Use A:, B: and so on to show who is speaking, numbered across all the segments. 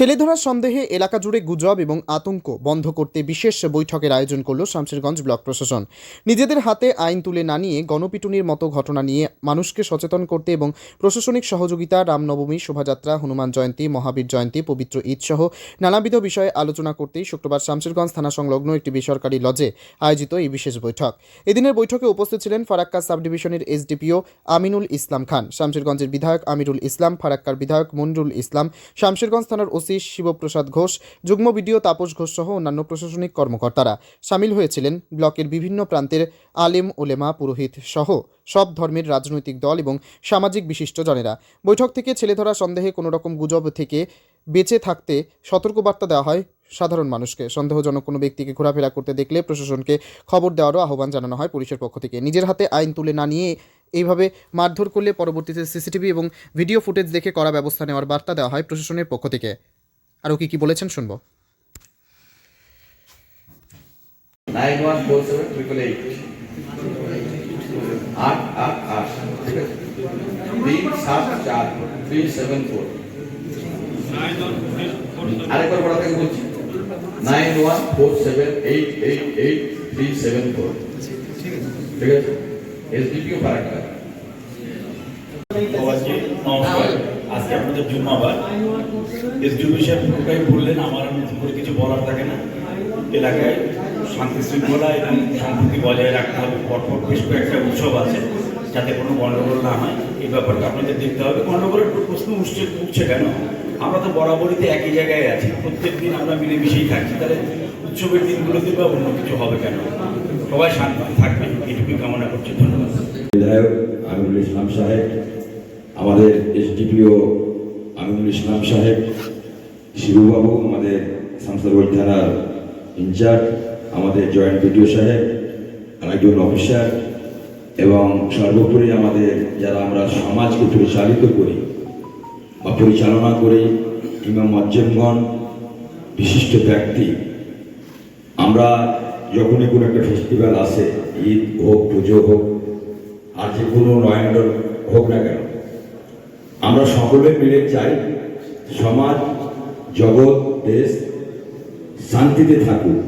A: ছেলেধরার সন্দেহে এলাকা জুড়ে গুজব এবং আতঙ্ক বন্ধ করতে বিশেষ বৈঠকের আয়োজন করল শামশেরগঞ্জ ব্লক প্রশাসন। নিজেদের হাতে আইন তুলে না নিয়ে গণপিটুনির মতো ঘটনা নিয়ে মানুষকে সচেতন করতে এবং প্রশাসনিক সহযোগিতা, রামনবমী, শোভাযাত্রা, হনুমান জয়ন্তী, মহাবীর জয়ন্তী, পবিত্র ঈদ সহ নানাবিধ বিষয়ে আলোচনা করতেই শুক্রবার শামশেরগঞ্জ থানা সংলগ্ন একটি বেসরকারি লজে আয়োজিত এই বিশেষ বৈঠক। এদিনের বৈঠকে উপস্থিত ছিলেন ফারাক্কা সাব ডিভিশনের এসডিপিও আমিনুল ইসলাম খান, শামশেরগঞ্জের বিধায়ক আমিরুল ইসলাম, ফারাক্কার বিধায়ক মনরুল ইসলাম, শামশেরগঞ্জ থানার ওসি শিবপ্রসাদ ঘোষ, যুগ্ম বিডিও তাপস ঘোষ সহ অন্যান্য প্রশাসনিক কর্মকর্তারা সামিল হয়েছিলেন ব্লকের বিভিন্ন প্রান্তের আলেম, ওলেমা, পুরোহিত সহ সব ধর্মের রাজনৈতিক দল এবং সামাজিক বিশিষ্টজনেরা। বৈঠক থেকে ছেলেধরা সন্দেহে কোনো রকম গুজব থেকে বেঁচে থাকতে সতর্কবার্তা দেওয়া হয় সাধারণ মানুষকে। সন্দেহজনক কোনো ব্যক্তিকে ঘোরাফেরা করতে দেখলে প্রশাসনকে খবর দেওয়ারও আহ্বান জানানো হয় পুলিশের পক্ষ থেকে। নিজের হাতে আইন তুলে না নিয়ে এইভাবে মারধর করলে পরবর্তীতে সিসিটিভি এবং ভিডিও ফুটেজ দেখে করা ব্যবস্থা নেওয়ার বার্তা দেওয়া হয় প্রশাসনের পক্ষ থেকে। আরও কি কি বলেছেন শুনব।
B: নাইন ওয়ান ফোর এইট আট আট আট ঠিক আছে সাত চার থ্রি সেভেন ফোর বলছি nine one four seven eight eight eight three seven four SDPO Farakka
C: আজকে আপনাদের জুম্মাবার। সাহেব পুরোটাই বললেন, আমার করে কিছু বলার থাকে না। এলাকায় শান্তি শৃঙ্খলা এবং সম্প্রীতি বজায় রাখতে হবে। পরপর বেশ কয়েকটা উৎসব আছে, যাতে কোনো গণ্ডগোল না হয়। এই ব্যাপারটা আপনাদের দেখতে হবে। গণ্ডগোলের প্রশ্ন উঠছে উঠছে কেন? আমরা তো বরাবরই একই জায়গায় আছি। প্রত্যেক দিন আমরা মিলেমিশেই থাকছি। তাহলে উৎসবের দিনগুলোতে বা অন্য কিছু হবে কেন? সবাই শান্তি থাকবে এটুকুই কামনা করছি। ধন্যবাদ।
D: বিধায়ক আমিনুল ইসলাম সাহেব আমাদের এসডিপিও আমিনুল ইসলাম সাহেব, শিবুবাবু, আমাদের শামসারগঞ্জ থানার ইনচার্জ, আমাদের জয়েন্ট বিডিও সাহেব, আরেকজন অফিসার এবং সর্বোপরি আমাদের যারা আমরা সমাজকে পরিচালিত করি বা পরিচালনা করি কিংবা মজ্জেমগণ, বিশিষ্ট ব্যক্তি, আমরা যখনই কোনো একটা ফেস্টিভ্যাল আসে, ঈদ হোক, পুজো হোক, আর যে কোনো নয়নডর হোক না কেন আমরা সকলে মিলে চাই সমাজ, জগৎ, দেশ শান্তিতে থাকুক।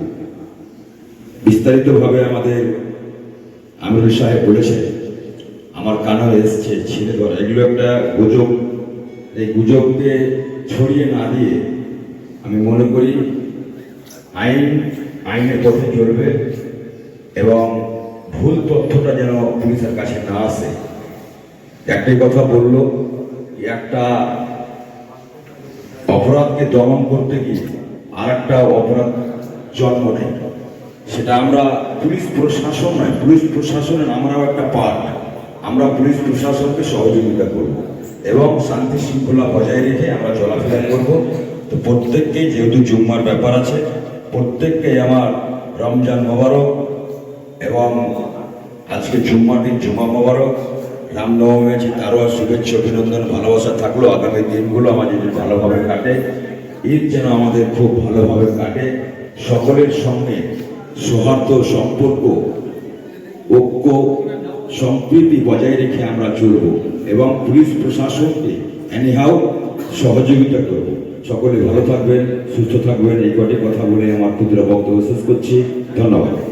D: বিস্তারিতভাবে আমাদের আমিরুল সাহেব বলেছে আমার কানেও এসছে ছেলে ধরা এগুলো একটা গুজব। এই গুজবকে ছড়িয়ে না দিয়ে আমি মনে করি আইন, আইনের পথে চলবে এবং ভুল তথ্যটা যেন পুলিশের কাছে না আসে। একটাই কথা বলল একটা অপরাধকে দমন করতে গিয়ে আর একটা অপরাধ জন্ম নেয়। সেটা আমরা পুলিশ প্রশাসন নয়, পুলিশ প্রশাসনের আমরাও একটা পার্ট আমরা পুলিশ প্রশাসনকে সহযোগিতা করব এবং শান্তি শৃঙ্খলা বজায় রেখে আমরা চলাফেরা করব। তো প্রত্যেককে, যেহেতু জুম্মার ব্যাপার আছে, প্রত্যেককে আমার রমজান মোবারক এবং আজকে জুম্মার দিন জুম্মা মোবারক। রামনবমী আছে তারও শুভেচ্ছা, অভিনন্দন, ভালোবাসা থাকল, আগামী দিনগুলো আমাদের যেন ভালোভাবে কাটে, ঈদ যেন আমাদের খুব ভালোভাবে কাটে। সকলের সঙ্গে সৌহার্দ্য, সম্পর্ক, ঐক্য, সম্প্রীতি বজায় রেখে আমরা চলব এবং পুলিশ প্রশাসনকে এনিহাও সহযোগিতা করব। সকলে ভালো থাকবেন, সুস্থ থাকবেন। এই কটি কথা বলে আমার ক্ষুদ্র বক্তব্য শেষ করছি। ধন্যবাদ।